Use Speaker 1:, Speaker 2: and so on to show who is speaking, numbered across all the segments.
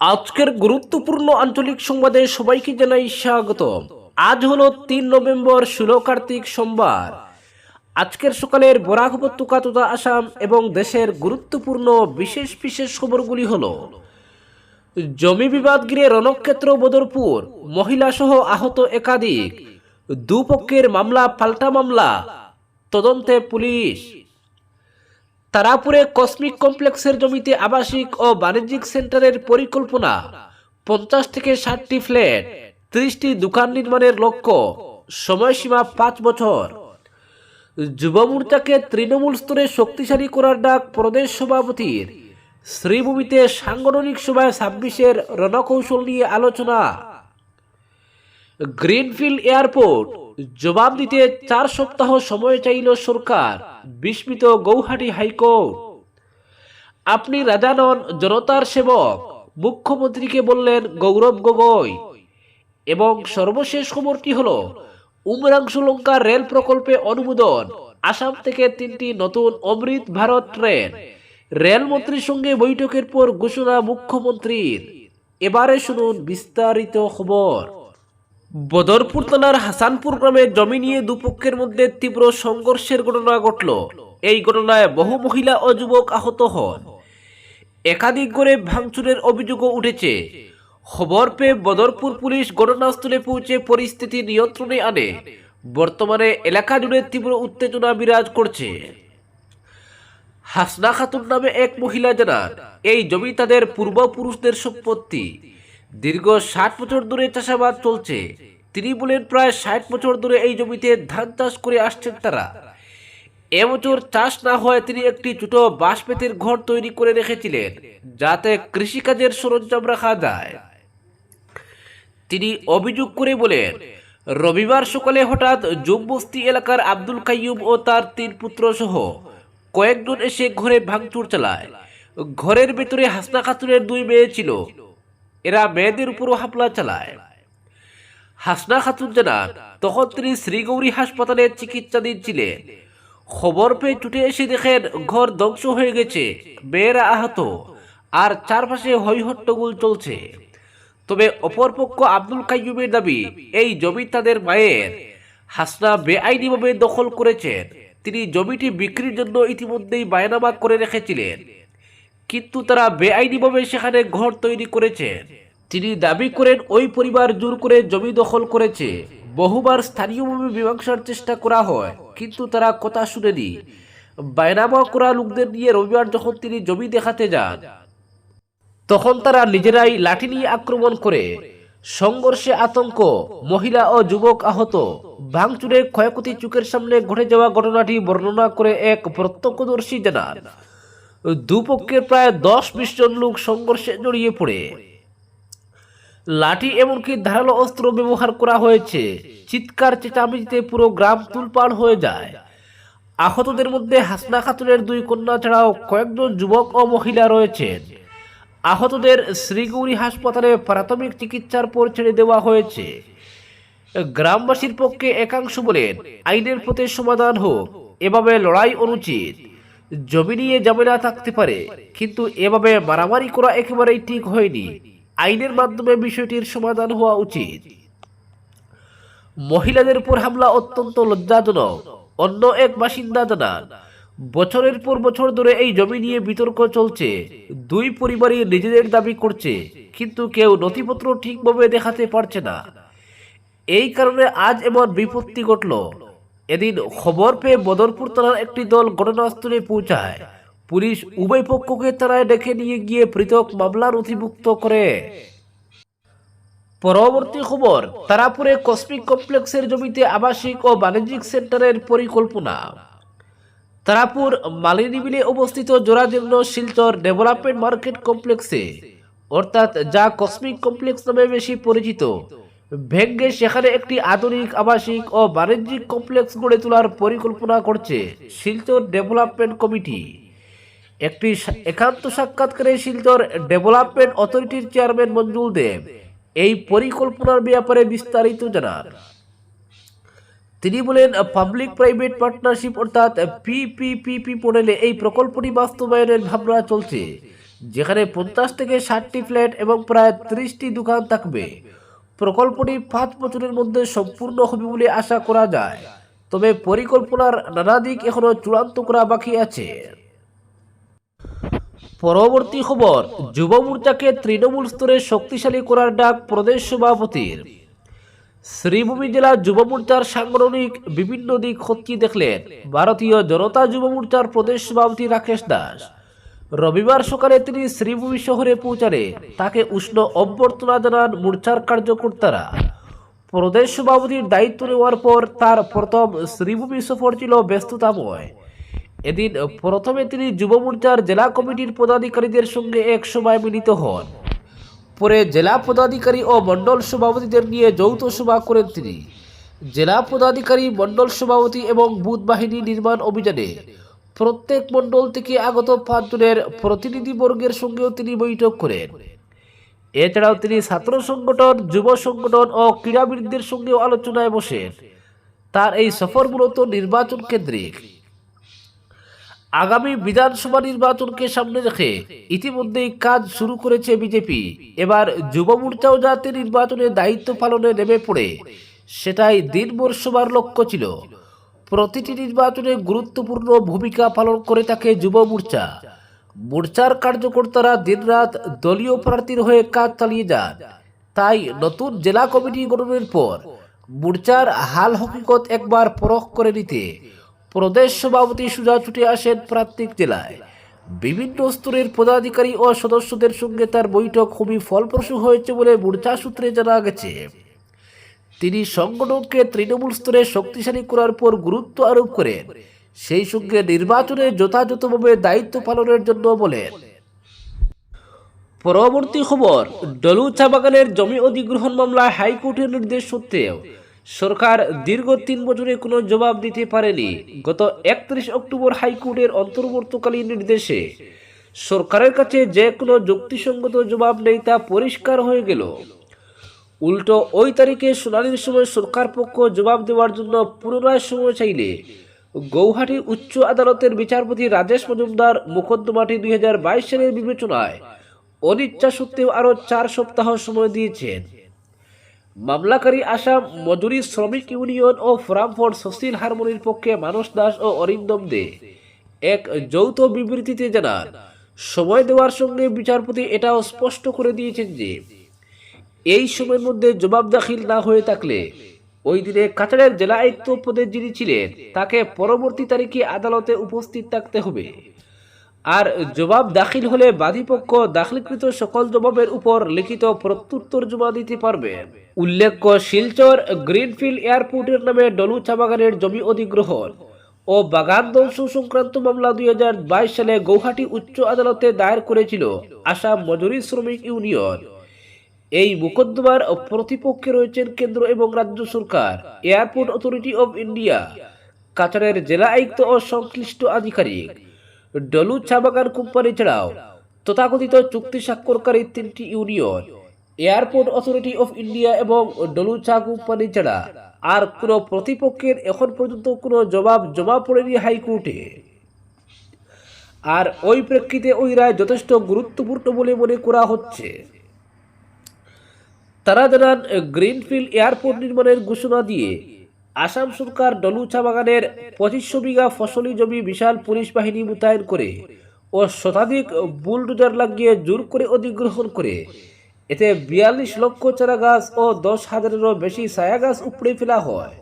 Speaker 1: আজকের গুরুত্বপূর্ণ আঞ্চলিক সংবাদে সবাইকে জানাই স্বাগত আজ হলো তিন নভেম্বর ষোলো কার্তিক সোমবার। আজকের সকালের বরাক উপত্যকা তথা আসাম এবং দেশের গুরুত্বপূর্ণ বিশেষ বিশেষ খবরগুলি হল, জমি বিবাদ ঘিরে রণক্ষেত্র, বদরপুর মহিলা সহ আহত একাধিক, দুপক্ষের মামলা, পাল্টা মামলা, তদন্তে পুলিশ তারাপুরে কসমিক কমপ্লেক্সের জমিতে আবাসিক ও বাণিজ্যিক সেন্টারের পরিকল্পনা। পঞ্চাশ থেকে ষাটটি ফ্ল্যাট, ত্রিশটি দোকান নির্মাণের লক্ষ্য, সময়সীমা পাঁচ বছর। যুব মোর্চাকে তৃণমূল স্তরে শক্তিশালী করার ডাক প্রদেশ সভাপতির। শ্রীভূমিতে সাংগঠনিক সভায় ছাব্বিশের রণকৌশল নিয়ে আলোচনা। গ্রিনফিল্ড এয়ারপোর্ট জবাব দিতে চার সপ্তাহ সময় চাইল সরকার, বিস্মিত গৌহাটি হাইকোর্ট। আপনি রাজা নন জনতার সেবক, মুখ্যমন্ত্রীকে বললেন গৌরব গগৈ। এবং সর্বশেষ খবরটি হল উমরাংশু লঙ্কার রেল প্রকল্পে অনুমোদন, আসাম থেকে তিনটি নতুন অমৃত ভারত ট্রেন। রেলমন্ত্রীর সঙ্গে বৈঠকের পর ঘোষণা মুখ্যমন্ত্রীর। এবারে শুনুন বিস্তারিত খবর। বদরপুর থানার হাসানপুর গ্রামে জমি নিয়ে দুপক্ষের মধ্যে তীব্র সংঘর্ষের ঘটনা ঘটল। এই ঘটনায় বহু মহিলা ও যুবক আহত হন। একাধিক করে ভাঙচুরের অভিযোগও উঠেছে। খবর পেয়ে বদরপুর পুলিশ ঘটনাস্থলে পৌঁছে পরিস্থিতি নিয়ন্ত্রণে আনে। বর্তমানে এলাকা জুড়ে তীব্র উত্তেজনা বিরাজ করছে। হাসনা খাতুন নামে এক মহিলা জানান, এই জমি তাদের পূর্বপুরুষদের সম্পত্তি। দীর্ঘ ষাট বছর ধরে চাষাবাদ চলছে। তিনি বলেন প্রায় ষাট বছর ধরে এই জমিতে ধান চাষ করে আসছেন তারা। এবছর চাষ না হয় তিনি একটি ছোট বাঁশ পেতের ঘর তৈরি করে রেখেছিলেন, যাতে কৃষিকাজের সরঞ্জাম রাখা যায়। তিনি অভিযোগ করে বলেন, রবিবার সকালে হঠাৎ জুমবস্তি এলাকার আব্দুল কাইয়ুম ও তার তিন পুত্র সহ কয়েকজন এসে ঘরে ভাঙচুর চালায়। ঘরের ভেতরে হাসনা খাতুনের দুই মেয়ে ছিল। এরা মেয়েদের উপরও হামলা চালায়। হাসনা খাতুন জানান তখন তিনি শ্রীগৌরী হাসপাতালে চিকিৎসাধীন ছিলেন। খবর পেয়ে ছুটে এসে দেখেন ঘর ধ্বংস হয়ে গেছে, মেয়েরা আহত, আর চারপাশে হৈহট্টগোল চলছে। তবে অপরপক্ষ আব্দুল কাইয়ুমের দাবি, এই জমি তাদের মায়ের। হাসনা বেআইনিভাবে দখল করেছেন। তিনি জমিটি বিক্রির জন্য ইতিমধ্যেই বায়নামা করে রেখেছিলেন। কিন্তু তারা বেআইনিভাবে সেখানে ঘর তৈরি করেছে। তিনি দাবি করেন, ওই পরিবার জোর করে জমি দখল করেছে। বহুবার স্থানীয়ভাবে মীমাংসার চেষ্টা করা হয়, কিন্তু তারা কথা শুনেনি। বায়নামা করা লোকদের নিয়ে রবিবার যখন তিনি জমি দেখাতে যান, তখন তারা নিজেরাই লাঠি নিয়ে আক্রমণ করে। সংঘর্ষে আতঙ্ক, মহিলা ও যুবক আহত। ভাঙচুরে ক্ষয়ক্ষতি চোখের সামনে ঘটে যাওয়া ঘটনাটি বর্ণনা করে এক প্রত্যক্ষদর্শী জানান। দুপক্ষের প্রায় দশ বিশ জন লোক সংঘর্ষে জড়িয়ে পড়ে। লাঠি এমনকি ধারালো অস্ত্র ব্যবহার করা হয়েছে। চিৎকার, চেঁচামেচিতে পুরো গ্রাম তুলপাড় হয়ে যায়। আহতদের মধ্যে হাসনা খাতুনের দুই কন্যা ছাড়াও কয়েকজন যুবক ও মহিলা রয়েছেন। আহতদের শ্রীগুড়ি হাসপাতালে প্রাথমিক চিকিৎসার পর ছেড়ে দেওয়া হয়েছে। গ্রামবাসীর পক্ষে একাংশ বলেন, আইনের প্রতি সমাধান হোক, এভাবে লড়াই অনুচিত। জমি নিয়ে ঝামেলা থাকতে পারে, কিন্তু এভাবে মারামারি করা একেবারেই ঠিক হয়নি। আইনের মাধ্যমে বিষয়টির সমাধান হওয়া উচিত। মহিলাদের উপর হামলা অত্যন্ত লজ্জাজনক, অন্য এক বাসিন্দা জানান, বছরের পর বছর ধরে এই জমি নিয়ে বিতর্ক চলছে, দুই পরিবারই নিজেদের দাবি করছে, কিন্তু কেউ নথিপত্র ঠিকভাবে দেখাতে পারছে না। এই কারণে আজ এমন বিপত্তি ঘটল। এদিন খবর পেয়ে বদরপুর থানার একটি দল ঘটনাস্থলে পৌঁছায়। পুলিশ উভয় পক্ষকে তারায় ডেকে নিয়ে গিয়ে পৃথক মামলা নথিভুক্ত করে। পরবর্তী খবর, তারাপুরে কসমিক কমপ্লেক্সের জমিতে আবাসিক ও বাণিজ্যিক সেন্টারের পরিকল্পনা। তারাপুর মালিনীবিলে অবস্থিত জোড়াজীর্ণ শিলচর ডেভেলপমেন্ট মার্কেট কমপ্লেক্সে, অর্থাৎ যা কসমিক কমপ্লেক্স নামে বেশি পরিচিত। ভেঙ্গে সেখানে একটি আধুনিক আবাসিক ও বাণিজ্যিক কমপ্লেক্স গড়ে তোলার পরিকল্পনা করছে শিলচর ডেভেলপমেন্ট কমিটি। একটি একান্ত সাক্ষাৎকারে শিলচর ডেভেলপমেন্ট অথরিটির চেয়ারম্যান মঞ্জুল দেব এই পরিকল্পনার ব্যাপারে বিস্তারিত জানান। তিনি বলেন পাবলিক প্রাইভেট পার্টনারশিপ অর্থাৎ পিপিপিপি মডেলে এই প্রকল্পটি বাস্তবায়নের ভাবনা চলছে, যেখানে পঞ্চাশ থেকে ষাটটি ফ্ল্যাট এবং প্রায় ত্রিশটি দোকান থাকবে। প্রকল্পটি পাঁচ বছরের মধ্যে সম্পূর্ণ হবে বলে আশা করা যায়। তবে পরিকল্পনার নানা দিক এখনও চূড়ান্ত করা বাকি আছে। পরবর্তী খবর, যুব মোর্চাকে তৃণমূল স্তরে শক্তিশালী করার ডাক প্রদেশ সভাপতির। শ্রীভূমি জেলা যুব মোর্চার সাংগঠনিক বিভিন্ন দিক খতিয়ে দেখলেন। ভারতীয় জনতা যুব মোর্চার প্রদেশ সভাপতি রাকেশ দাস। রবিবার সকালে তিনি শ্রীভূমি শহরে পৌঁছালে তাকে উষ্ণ অভ্যর্থনা জানান মোর্চার কার্যকর্তারা। প্রদেশ সভাপতির দায়িত্ব নেওয়ার পর তার প্রথম শ্রীভূমি সফর ছিল ব্যস্ততাময়। এদিন প্রথমে তিনি যুব মোর্চার জেলা কমিটির পদাধিকারীদের সঙ্গে এক সভায় মিলিত হন। পরে জেলা পদাধিকারী ও মণ্ডল সভাপতিদের নিয়ে যৌথ সভা করেন তিনি। জেলা পদাধিকারী, মণ্ডল সভাপতি এবং বুথ বাহিনী নির্মাণ অভিযানে প্রত্যেক মণ্ডল থেকে আগত পাঁচজনের প্রতিনিধিবর্গের সঙ্গেও তিনি বৈঠক করেন। এছাড়াও তিনি ছাত্র সংগঠন, যুব সংগঠন ও ক্রীড়াবিদদের সঙ্গেও আলোচনায় বসেন। তার এই সফর মূলত নির্বাচন কেন্দ্রিক। আগামী বিধানসভা নির্বাচনকে সামনে রেখে ইতিমধ্যেই কাজ শুরু করেছে বিজেপি। এবার যুব মোর্চাও যাতে নির্বাচনের দায়িত্ব পালনে নেমে পড়ে, সেটাই দিনভর লক্ষ্য ছিল। প্রতিটি নির্বাচনে গুরুত্বপূর্ণ ভূমিকা পালন করে থাকে যুব মোর্চা। মোর্চার কার্যকর্তারা দিনরাত দলীয় প্রার্থীর হয়ে কাজ চালিয়ে যান। তাই নতুন জেলা কমিটি গঠনের পর মোর্চার হাল হকিকত একবার পরখ করে নিতে প্রদেশ সভাপতি সুজা ছুটে আসেন প্রান্তিক জেলায়। বিভিন্ন স্তরের পদাধিকারী ও সদস্যদের সঙ্গে তার বৈঠক খুবই ফলপ্রসূ হয়েছে বলে মোর্চা সূত্রে জানা গেছে। তিনি সংগঠনকে তৃণমূল স্তরে শক্তিশালী করার পর গুরুত্ব আরোপ করেন। সেই সঙ্গে নির্বাচনে যথাযথভাবে দায়িত্ব পালনের জন্য বলেন। পরবর্তী খবর ডলু চা বাগানের জমি অধিগ্রহণ মামলায় হাইকোর্টের নির্দেশ সত্ত্বেও সরকার দীর্ঘ তিন বছরে কোনো জবাব দিতে পারেনি। গত একত্রিশ অক্টোবর হাইকোর্টের অন্তর্বর্তকালীন নির্দেশে সরকারের কাছে যে কোনো যুক্তিসঙ্গত জবাব নেই তা পরিষ্কার হয়ে গেল। উল্টো ওই তারিখে শুনানির সময় সরকার পক্ষ জবাব দেওয়ার জন্য পুনরায় সময় চাইলে গৌহাটি উচ্চ আদালতের বিচারপতি রাজেশ মজুমদার মোকদ্দমাটি দুই হাজার বাইশ সালের বিবেচনায় অনিচ্ছা সত্ত্বেও আরও চার সপ্তাহ সময় দিয়েছেন। মামলাকারী আসাম মজুরি শ্রমিক ইউনিয়ন ও ফোরাম ফর সোশিয়াল হারমোনির পক্ষে মানস দাস ও অরিন্দম দে এক যৌথ বিবৃতিতে জানান, সময় দেওয়ার সঙ্গে বিচারপতি এটাও স্পষ্ট করে দিয়েছেন যে এই সময়ের মধ্যে জবাব দাখিল না হয়ে থাকলে, ওই দিনে কাছাড়ের জেলা আয়ুক্ত পদে যিনি ছিলেন, তাকে পরবর্তী তারিখে আদালতে উপস্থিত থাকতে হবে। আর জবাব দাখিল হলে বাদীপক্ষ দাখিলকৃত সকল জবাবের উপর লিখিত প্রত্যুত্তর জমা দিতে পারবে। উল্লেখ্য, শিলচর গ্রিনফিল্ড এয়ারপোর্টের নামে ডলু চা বাগানের জমি অধিগ্রহণ ও বাগান ধ্বংস সংক্রান্ত মামলা দুই হাজার বাইশ সালে গৌহাটি উচ্চ আদালতে দায়ের করেছিল আসাম মজুরি শ্রমিক ইউনিয়ন। এই মোকদ্দমার প্রতিপক্ষে রয়েছেন কেন্দ্র এবং রাজ্য সরকার, এয়ারপোর্ট অথরিটি অব ইন্ডিয়া কাছাড়ের জেলা আয়ুক্ত ও সংশ্লিষ্ট আধিকারিক, ডলু চা বাগান কোম্পানি ছাড়াও তথাকথিত চুক্তি স্বাক্ষরকারী তিনটি union, airport authority of India এবং ডলু চা কোম্পানি ছাড়া আর কোনো প্রতিপক্ষের এখন পর্যন্ত কোনো জবাব জমা পড়েনি হাইকোর্টে। আর ওই প্রেক্ষিতে ওই রায় যথেষ্ট গুরুত্বপূর্ণ বলে মনে করা হচ্ছে। তারা জানান গ্রিনফিল্ড এয়ারপোর্ট নির্মাণের ঘোষণা দিয়ে আসাম সরকার ডলু চা বাগানের পঁচিশশো বিঘা ফসলি জমি বিশাল পুলিশ বাহিনী মোতায়েন করে ও শতাধিক বুলডোজার লাগিয়ে জোর করে অধিগ্রহণ করে। এতে বিয়াল্লিশ লক্ষ চারা গাছ ও দশ হাজারেরও বেশি ছায়া গাছ উপড়ে ফেলা হয়।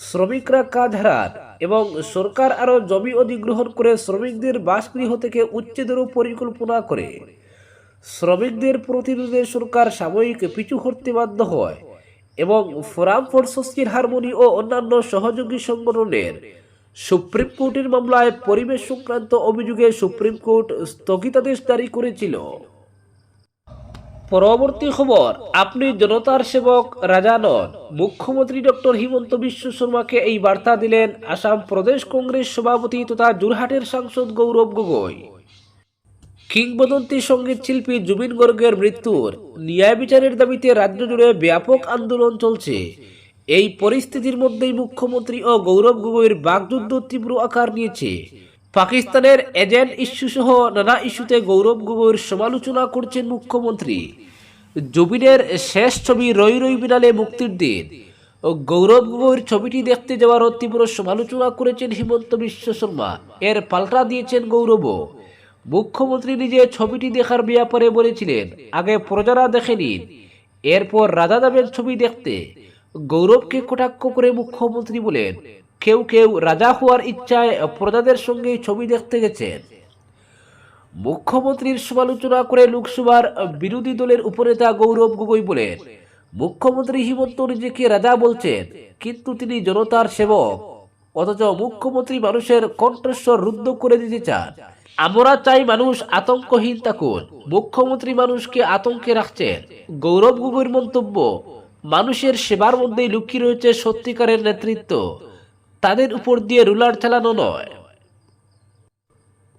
Speaker 1: শ্রমিকরা কাজ হারান এবং সরকার আরও জমি অধিগ্রহণ করে শ্রমিকদের বাসগৃহ থেকে উচ্ছেদেরও পরিকল্পনা করে। শ্রমিকদের প্রতিরোধে সরকার সাময়িক পিছু হটতে বাধ্য হয় এবং ফোরাম ফর সোশিয়াল হারমোনি ও অন্যান্য সহযোগী সংগঠনের সুপ্রিম কোর্টের মামলায় পরিবেশ সংক্রান্ত অভিযোগে সুপ্রিম কোর্ট স্থগিতাদেশ জারি করেছিল। পরবর্তী খবর, আপনি জনতার সেবক রাজা নন। মুখ্যমন্ত্রী ডক্টর হিমন্ত বিশ্ব শর্মাকে এই বার্তা দিলেন আসাম প্রদেশ কংগ্রেস সভাপতি তথা জোরহাটের সাংসদ গৌরব গগৈ। কিংবদন্তি সংগীত শিল্পী জুবিন গর্গের মৃত্যুর ন্যায় বিচারের দাবিতে রাজ্য জুড়ে ব্যাপক আন্দোলন চলছে। এই পরিস্থিতির মধ্যেই মুখ্যমন্ত্রী ও গৌরব গগৈর বাগযুদ্ধ তীব্র আকার নিয়েছে। পাকিস্তানের এজেন্ট ইস্যু সহ নানা ইস্যুতে গৌরব গগৈর সমালোচনা করছেন মুখ্যমন্ত্রী। জুবিনের শেষ ছবি রই রই বিনালে মুক্তির দিন। ও গৌরব গগৈর ছবিটি দেখতে যাওয়ার তীব্র সমালোচনা করেছেন হিমন্ত বিশ্ব শর্মা। এর পাল্টা দিয়েছেন গৌরবও। মুখ্যমন্ত্রী নিজে ছবিটি দেখার ব্যাপারে বলেছিলেন, আগে প্রজারা দেখে নিন এরপর রাজা যাবেন ছবি দেখতে গৌরবকে কটাক্ষ করে মুখ্যমন্ত্রী বলেন, কেউ কেউ রাজা হওয়ার ইচ্ছায় প্রজাদের সঙ্গে ছবি দেখতে গেছেন। মুখ্যমন্ত্রীর সমালোচনা করে লোকসভার বিরোধী দলের উপনেতা গৌরব গগৈ বলেন, মুখ্যমন্ত্রী হিমন্ত নিজেকে রাজা বলছেন, কিন্তু তিনি জনতার সেবক। অথচ মুখ্যমন্ত্রী মানুষের কণ্ঠস্বর রুদ্ধ করে দিতে চান। আমরা চাই মানুষ আতঙ্কহীন থাকুন মুখ্যমন্ত্রী মানুষকে আতঙ্কে রাখছেন। গৌরব গগৈর মন্তব্য, মানুষের সেবার মধ্যেই লুকিয়ে রয়েছে সত্যিকারের নেতৃত্ব। তাদের উপর দিয়ে রুলার চালানো নয়।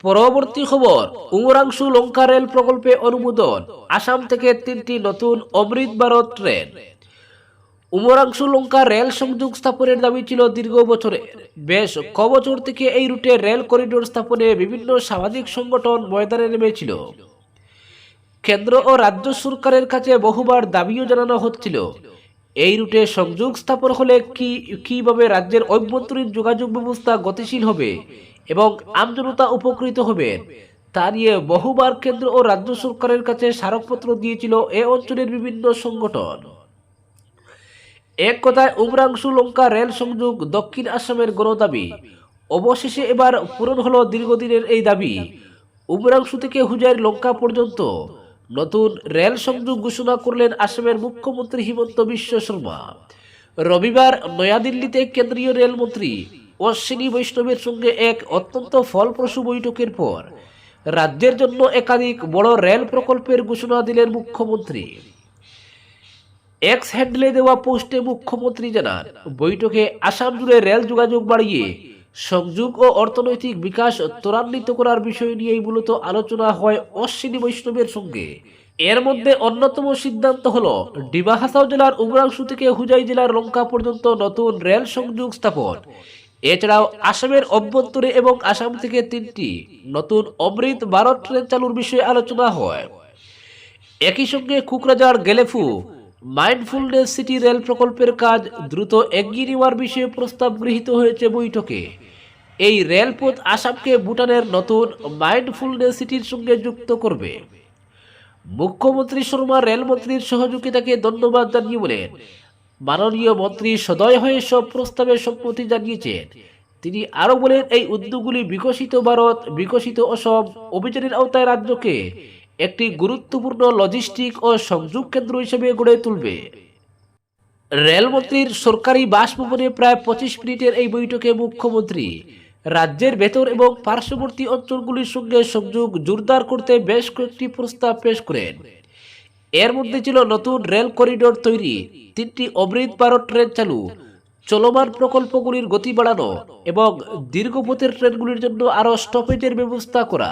Speaker 1: পরবর্তী খবর উমরাংশু লঙ্কা রেল প্রকল্পে অনুমোদন। আসাম থেকে তিনটি নতুন অমৃত ভারত ট্রেন। উমরাংশু লঙ্কা রেল সংযোগ স্থাপনের দাবি ছিল দীর্ঘ বছরে বেশ ক বছর থেকে এই রুটে রেল করিডোর স্থাপনে বিভিন্ন সামাজিক সংগঠন ময়দানে নেমেছিল। কেন্দ্র ও রাজ্য সরকারের কাছে বহুবার দাবিও জানানো হচ্ছিল, এই রুটে সংযোগ স্থাপন হলে কি, কীভাবে রাজ্যের অভ্যন্তরীণ যোগাযোগ ব্যবস্থা গতিশীল হবে এবং আমজনতা উপকৃত হবেন তা নিয়ে বহুবার কেন্দ্র ও রাজ্য সরকারের কাছে স্মারকপত্র দিয়েছিল এ অঞ্চলের বিভিন্ন সংগঠন। এক কথায় উমরাংশু লঙ্কা রেল সংযোগ দক্ষিণ আসামের গণ দাবি। অবশেষে এবার পূরণ হলো দীর্ঘদিনের এই দাবি। উমরাংশু থেকে হুজাইর লঙ্কা পর্যন্ত নতুন রেল সংযোগ ঘোষণা করলেন আসামের মুখ্যমন্ত্রী হিমন্ত বিশ্ব শর্মা। রবিবার নয়াদিল্লিতে কেন্দ্রীয় রেলমন্ত্রী অশ্বিনী বৈষ্ণবের সঙ্গে এক অত্যন্ত ফলপ্রসূ বৈঠকের পর রাজ্যের জন্য একাধিক বড় রেল প্রকল্পের ঘোষণা দিলেন মুখ্যমন্ত্রী। এক্স হ্যান্ডেলে দেওয়া পোস্টে মুখ্যমন্ত্রী জানান, বৈঠকে আসাম জুড়ে রেল যোগাযোগ বাড়িয়ে সংযোগ ও অর্থনৈতিক বিকাশ ত্বরান্বিত করার বিষয় নিয়েই মূলত আলোচনা হয় অশ্বিনী বৈষ্ণবের সঙ্গে। এর মধ্যে অন্যতম সিদ্ধান্ত হল ডিমা হাসাও জেলার উমরাংশু থেকে হুজাই জেলার লঙ্কা পর্যন্ত নতুন রেল সংযোগ স্থাপন। এছাড়াও আসামের অভ্যন্তরে এবং আসাম থেকে তিনটি নতুন অমৃত ভারত ট্রেন চালুর বিষয়ে আলোচনা হয়। একই সঙ্গে Kokrajhar Gelephu mindfulness city rail প্রকল্পের কাজ দ্রুত এগিয়ে নেওয়ার বিষয়ে প্রস্তাব গৃহীত হয়েছে বৈঠকে। এই রেলপথ আসামকে ভুটানের নতুন মাইন্ডফুলনেস সিটির সঙ্গে যুক্ত করবে। মুখ্যমন্ত্রী শর্মা রেলমন্ত্রীর সহযোগিতাকে ধন্যবাদ জানিয়ে বলেন, মাননীয় মন্ত্রী সদয় হয়ে সব প্রস্তাবে সম্মতি জানিয়েছেন। তিনি আরও বলেন, এই উদ্যোগগুলি বিকশিত ভারত, বিকশিত অসম, অভিযানের আওতায় রাজ্যকে একটি গুরুত্বপূর্ণ লজিস্টিক ও সংযোগ কেন্দ্র হিসেবে গড়ে তুলবে। রেলমন্ত্রীর সরকারি বাসভবনে প্রায় পঁচিশ মিনিটের এই বৈঠকে মুখ্যমন্ত্রী রাজ্যের ভেতর এবং পার্শ্ববর্তী অঞ্চলগুলির সঙ্গে সংযোগ জোরদার করতে বেশ কয়েকটি প্রস্তাব পেশ করেন। এর মধ্যে ছিল নতুন রেল করিডোর তৈরি, তিনটি অমৃত ভারত ট্রেন চালু, চলমান প্রকল্পগুলির গতি বাড়ানো এবং দীর্ঘপথের ট্রেনগুলির জন্য আরও স্টপেজের ব্যবস্থা করা।